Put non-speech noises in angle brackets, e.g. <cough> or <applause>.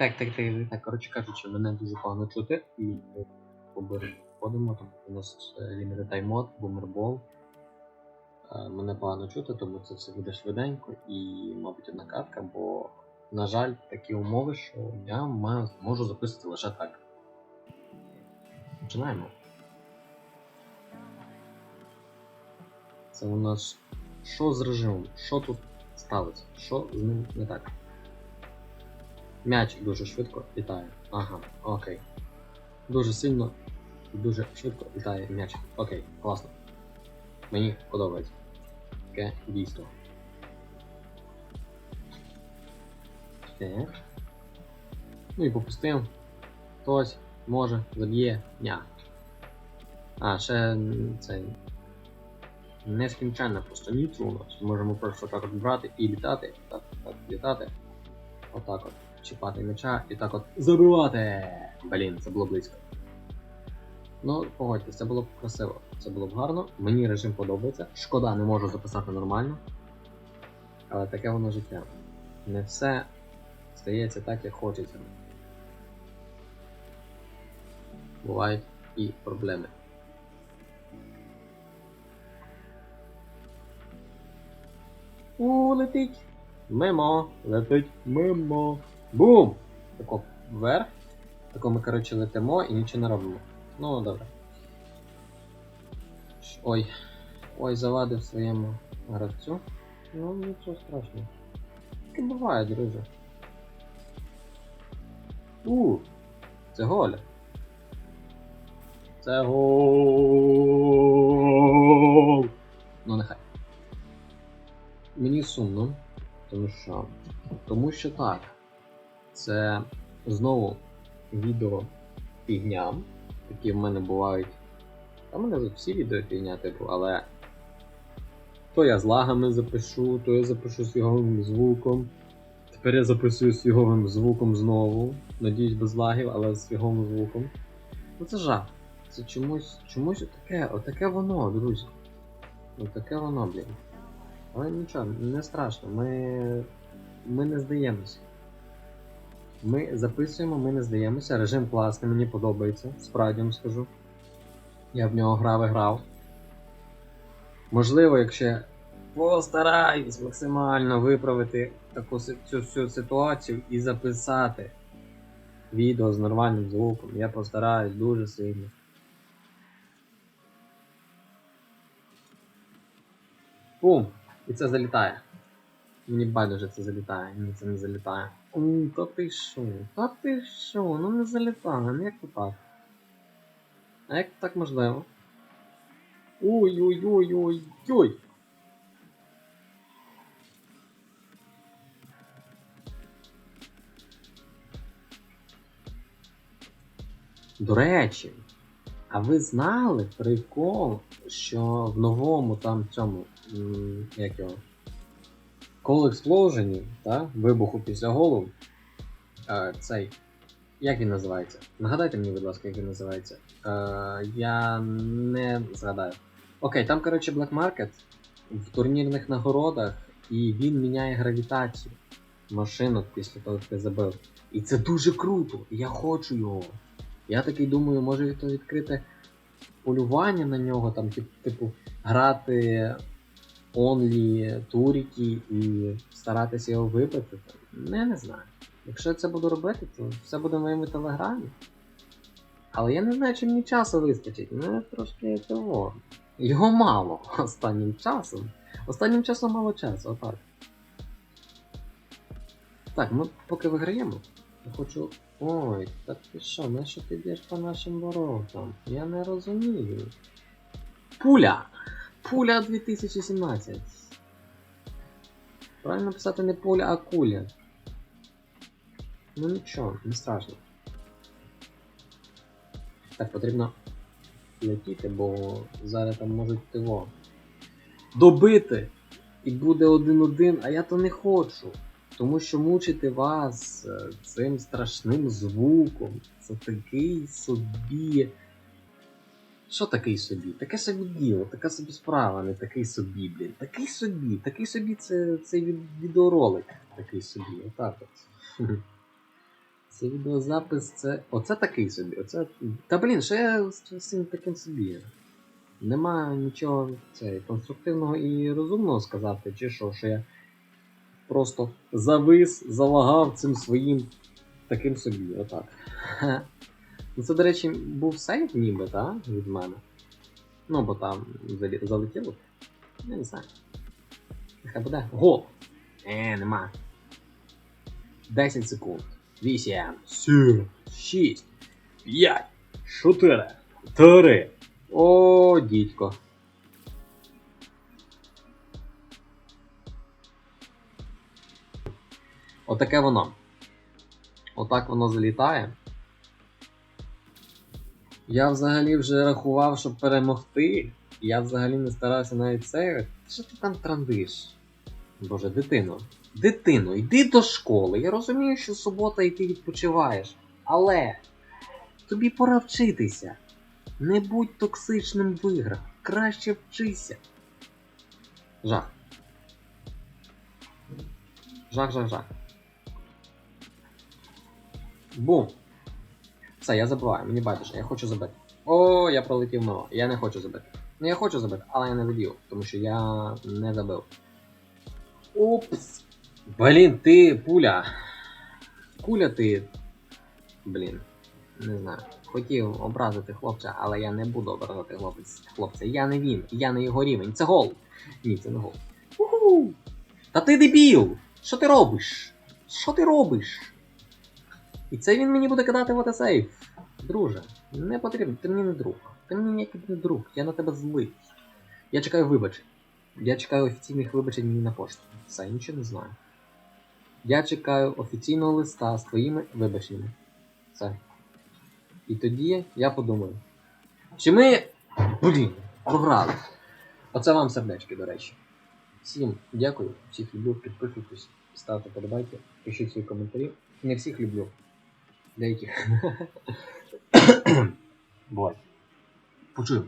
Так, так, так, так, коротше кажучи, мене дуже погано чути, і поберемо, тому у нас е, Time Mod, Е, Мене погано чути, тому це все буде швиденько і, мабуть, одна катка, бо, на жаль, такі умови, що я можу записувати лише так. Починаємо. Це у нас. Що з режимом? Що тут сталося? Що з ним не так? М'яч дуже швидко літає. Ага, окей. Дуже сильно і дуже швидко літає м'яч. Окей, класно. Мені подобається. Таке дійство. Так. Ну і попустив. Хтось може заб'є ня. А, ще м, цей. Нескінченна просто ніцу у нас. Можемо просто так от брати і літати. Так, так, літати. Отак от. Чіпати м'яча і так от забивати! Блін, це було близько. Ну, погодьтесь, це було б красиво, це було б гарно. Мені режим подобається. Шкода, не можу записати нормально. Але таке воно життя. Не все стається так, як хочеться. Бувають і проблеми. У, летить. Мимо. Летить мимо. Бум! Тако вверх. Тако ми, коротше, летимо і нічого не робимо. Ну, добре. Ой. Ой, завадив своєму гравцю. Ну, нічого страшного. Таке буває, друже. У, це голь. Це гол. Ну, нехай. Мені сумно, тому що. Тому що так. Це знову відео фігня, які в мене бувають. Та в мене всі відео фігня, типу, але. То я з лагами запишу, то я запишу з йоговим звуком. Тепер я записую з йоговим звуком знову. Надіюсь, без лагів, але з йоговим звуком. Ну це жах. Це чомусь. чомусь отаке, отаке воно, друзі. Отаке воно, блін. Але нічого, не страшно, ми. Ми не здаємося. Ми записуємо, ми не здаємося. Режим класний, мені подобається, справді вам скажу. Я в нього грав і грав. Можливо, якщо постараюсь максимально виправити таку цю всю ситуацію і записати відео з нормальним звуком, я постараюсь дуже сильно. Бум! І це залітає. Мені байдуже це залітає, мені це не залітає. У, та ти що? Та ти що? Ну не залітає, ну як то так? А як так можливо? Ой-ой-ой-ой-ой! До речі, а ви знали прикол, що в новому там цьому, як його, Call Explosion, та, вибуху після голу, е, цей, як він називається? Нагадайте мені, будь ласка, як він називається. Е, я не згадаю. Окей, там, коротше, Black Market в турнірних нагородах, і він міняє гравітацію машинок після того, як ти забив. І це дуже круто. Я хочу його. Я такий думаю, може то відкрити полювання на нього, там, типу, грати онлі туріки і старатися його вибити. Я не знаю. Якщо я це буду робити, то все буде в моєму телеграмі. Але я не знаю, чи мені часу вистачить. Ну, трошки того. Його мало <laughs> останнім часом. Останнім часом мало часу, отак. Так, ми поки виграємо. Я хочу. Ой, так ти що, на що ти б'єш по нашим воротам? Я не розумію. Пуля! Пуля 2017. Правильно писати не пуля, а куля. Ну нічого, не страшно. Так, потрібно летіти, бо зараз там можуть тиво. Добити! І буде один-один, а я то не хочу. Тому що мучити вас е, цим страшним звуком. Це такий собі. Що такий собі? Таке собі діло, така собі справа, не такий собі, блін. Такий собі, такий собі це цей відеоролик. Такий собі, отак от. <laughs> Це відеозапис, це. Оце такий собі. Оце. Та блін, що я з цим таким собі. Нема нічого це, конструктивного і розумного сказати, чи що, що я просто завис, залагав цим своїм таким собі. Отак. <laughs> Ну це, до речі, був сейф ніби, так? Від мене. Ну, бо там залетіло. Не знаю. Нехай буде. Гол! Е, нема. 10 секунд. 8, 7, 6, 5, 4, 3. О, дідько. Отаке воно. Отак воно залітає. Я взагалі вже рахував, щоб перемогти. Я взагалі не старався навіть це. Що ти там трандиш? Боже, дитино. Дитино, йди до школи. Я розумію, що субота і ти відпочиваєш. Але тобі пора вчитися. Не будь токсичним в. Краще вчися. Жах. Жах, жах, жах. Бум. Все, я забуваю, мені байдуже, я хочу забити. О, я пролетів мимо. Я не хочу забити. Ну я хочу забити, але я не заб'ю, тому що я не забив. Упс. Блін, ти пуля. Куля ти. Блін. Не знаю. Хотів образити хлопця, але я не буду образити хлопець- хлопця. Я не він, я не його рівень. Це гол. Ні, це не гол. Уху! Та ти дебіл! Що ти робиш? Що ти робиш? І це він мені буде кидати в отесейф. Друже, не потрібно, ти мені не друг. Ти мені ніякий не друг, я на тебе злий. Я чекаю вибачень. Я чекаю офіційних вибачень мені на пошту. Все, я нічого не знаю. Я чекаю офіційного листа з твоїми вибаченнями. Все. І тоді я подумаю. Чи ми. Блін, програли. Оце вам сердечки, до речі. Всім дякую, всіх люблю, підписуйтесь, ставте подобайки, пишіть свої коментарі. Не всіх люблю. Деяких. Бувай. Почуємо.